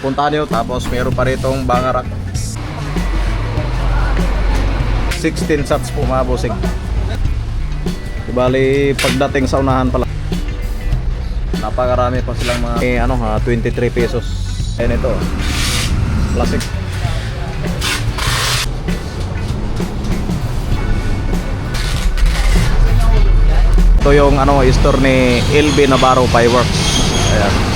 puntahan nyo. Tapos meron pa ritong bangarak. 16 shots po mga bossing. Bali, pagdating sa unahan pala. Napakarami pa silang mga eh, ano ha, 23 pesos. Ayan ito. Classic. Ito yung ano, store ni LB Navarro Fireworks. Ayan.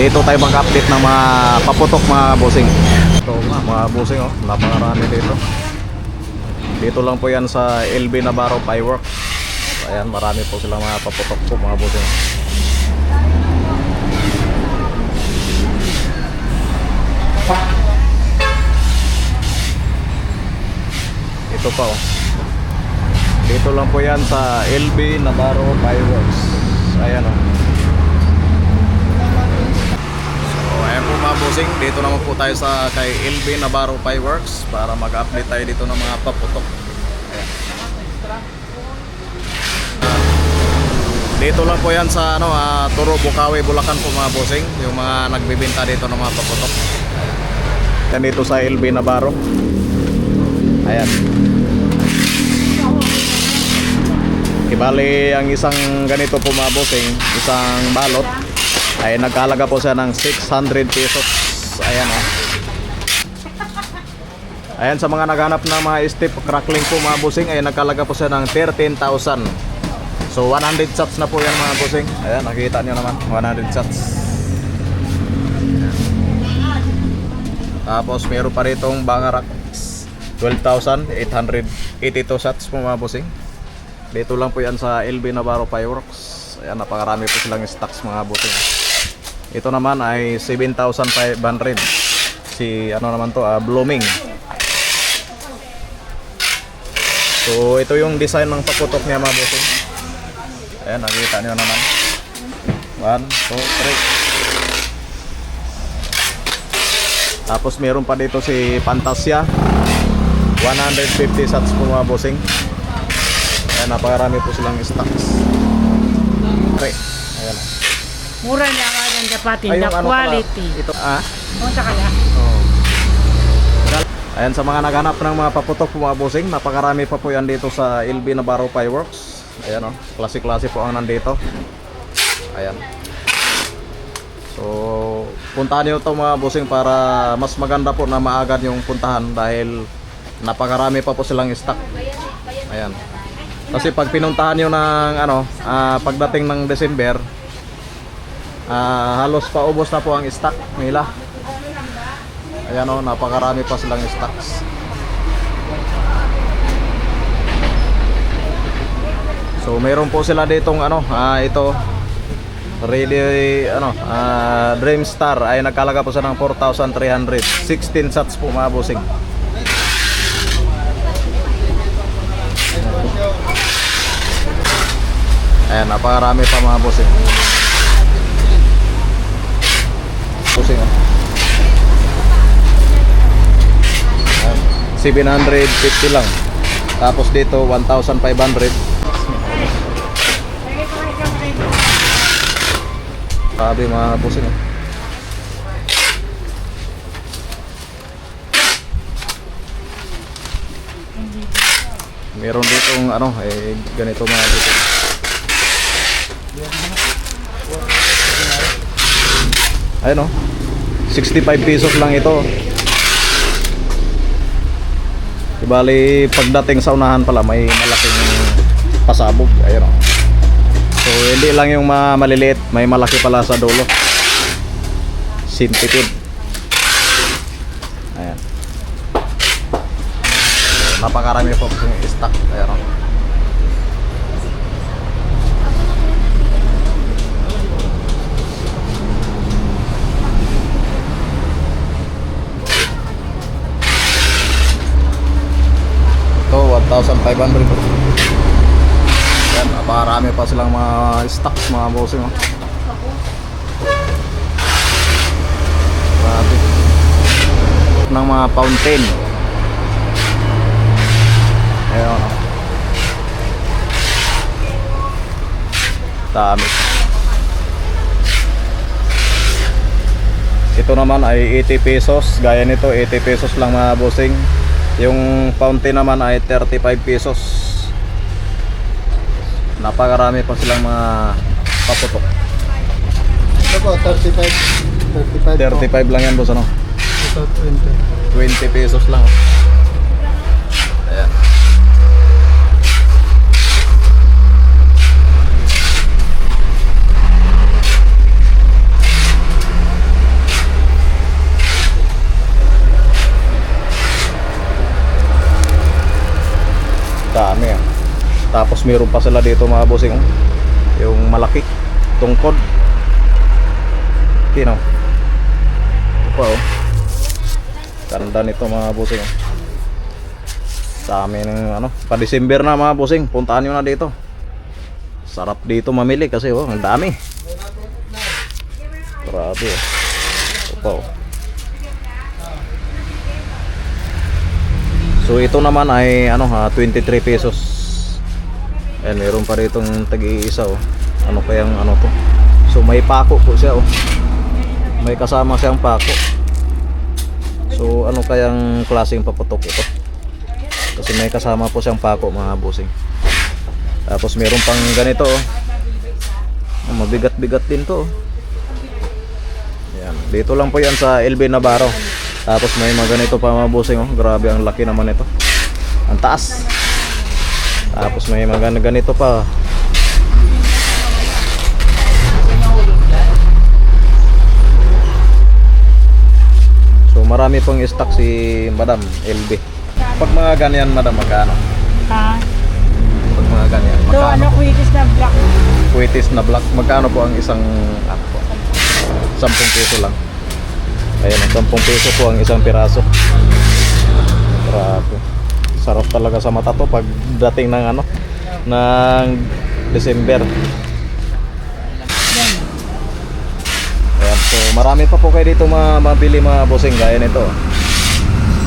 Dito tayo mag-update ng mga paputok mga bossing. Ito nga, mga bossing oh, napakarami dito. Dito lang po yan sa LB Navarro Fireworks. Ayan, marami po silang mga paputok po mga bossing. Ito pa oh. Dito lang po yan sa LB Navarro Fireworks. Ayan oh. So ayan po mga bossing, dito naman po tayo sa kay LB Navarro Fireworks para mag-update tayo dito ng mga paputok. Ah, dito lang po yan sa ano, ah, Turo Bukawi, Bulacan po mga bossing, yung mga nagbibenta dito ng mga paputok. Yan dito sa LB Navarro. Ayan. Ibali ang isang ganito po mga bossing, isang balot ay nagkalaga po siya ng 600 pesos. Ayan oh. Ayan sa mga naghanap ng mga step crackling po mga bossing ay nagkalaga po siya ng 13,000. So 100 shots na po yan mga bossing. Ayan nakita niyo naman 100 shots. Tapos meron pa ritong bangarak 12,882 shots po mga bossing. Dito lang po yan sa LB Navarro Fireworks. Ayan, napakarami po silang stocks mga bossing. Ito naman ay 7,500. Si ano naman to, ah, Blooming. So, ito yung design ng paputok niya mga bossing. Ayan, nakita niyo naman. 1, 2, 3. Tapos meron pa dito si Fantasia. 150 shots po mga bossing. Ayan, napakarami po silang stocks. Okay. Ayan. Mura na dapatin Ay, na ano pala, quality. Ito, ah? Punta ka na. Ayan, sa mga naghanap ng mga paputok po mga bossing, napakarami pa po yan dito sa LB Navarro Fireworks. Ayan o, oh, klase-klase po ang nandito. Ayan. So, puntahan nyo ito mga bossing para mas maganda po na maagad yung puntahan dahil napakarami pa po silang stock. Ayan. Kasi pag pinuntahan nyo ng ano, ah, pagdating ng December, ah, halos paubos na po ang stock nila. Ayan o, napakarami pa silang stocks. So, mayroon po sila ditong ano, ah, ito really ano, ah, Dream Star ay nagkalaga po siya ng 4,300. 16 shots po mga bossing. Ayan, napakarami pa mga bossing. Bossing oh. Ayan, 750 lang. Tapos dito 1,500. Sabi mga bossing oh. Meron ditong ano, eh, ganito mga bossing. Ayun oh. 65 pesos lang ito. Di bali pagdating sa unahan pala may malaking pasabog. Ayun oh. So hindi lang yung maliliit, may malaki pala sa dulo. Centipede. Ayan. So, napakarami po yung stock. Ayan oh. Ito, 1,500 po. Yan, napakarami pa silang mga stocks mga bossing. Oh. Grabe. Ng mga fountain. Ayun. oh. Dami. Ito naman ay 80 pesos. Gaya nito, 80 pesos lang mga bossing. Yung fountain naman ay 35 pesos. Napakarami pa silang mga paputok. Ito po, 35. 35 po. 35 lang yan boss ano? Ito, 20. 20 pesos lang. Ayan. Dami ah. Tapos meron pa sila dito mga bossing. oh. Yung malaki. Tungkod. Kino. Ito pa oh. Ganda nito mga bossing. oh. Sa amin ng ano, pa December na mga bossing, puntahan nyo na dito. Sarap dito mamili kasi oh, ang dami. Grabe oh. Oh. So ito naman ay ano ha, 23 pesos. Ayan, meron pa ditong tag-iisa oh. Ano kayang ano to? So may pako po siya oh. May kasama siyang pako. So ano kayang klaseng paputok ito? Kasi may kasama po siyang pako mga bossing. Tapos meron pang ganito oh. Oh, Mabigat-bigat din to. oh. Yan. Dito lang po yan sa LB Navarro. Tapos may mga ganito pa mga bossing oh. Grabe ang laki naman ito. Ang taas. Tapos may mga gan- ganito pa. So marami pong stock si Madam LB. Pag mga ganyan Madam magkano? Ha? Pag mga ganyan magkano? ano, quickest na black. Kuitis na black magkano po ang isang ano po? 10 peso lang. Ayan, 10 peso po ang isang piraso. Grabe. Sarap talaga sa mata to pag dating ng ano ng December. Ayan, so marami pa po kayo dito mga mabili mga bossing gaya nito.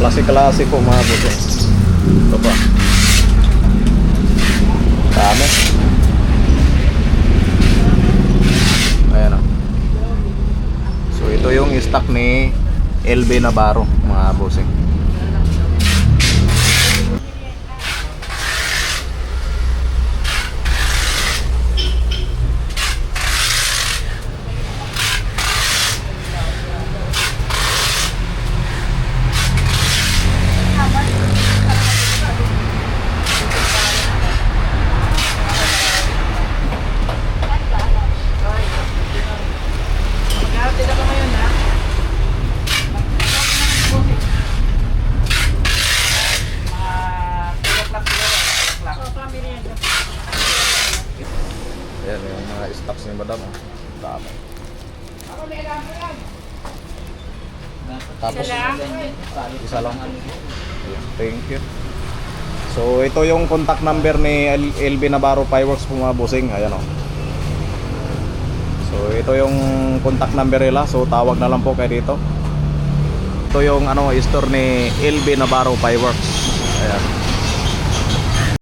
Klase-klase po mga bossing. Ito pa. Dami. Ayan o. So ito yung stock ni LB Navarro mga bossing. Ayan yung mga stocks ni Madam. oh. Dami. Tapos isa lang. Thank you. So ito yung contact number ni LB Navarro Fireworks po mga bossing. Ayan o. So ito yung contact number nila. So tawag na lang po kayo dito. Ito yung ano store ni LB Navarro Fireworks. Ayan.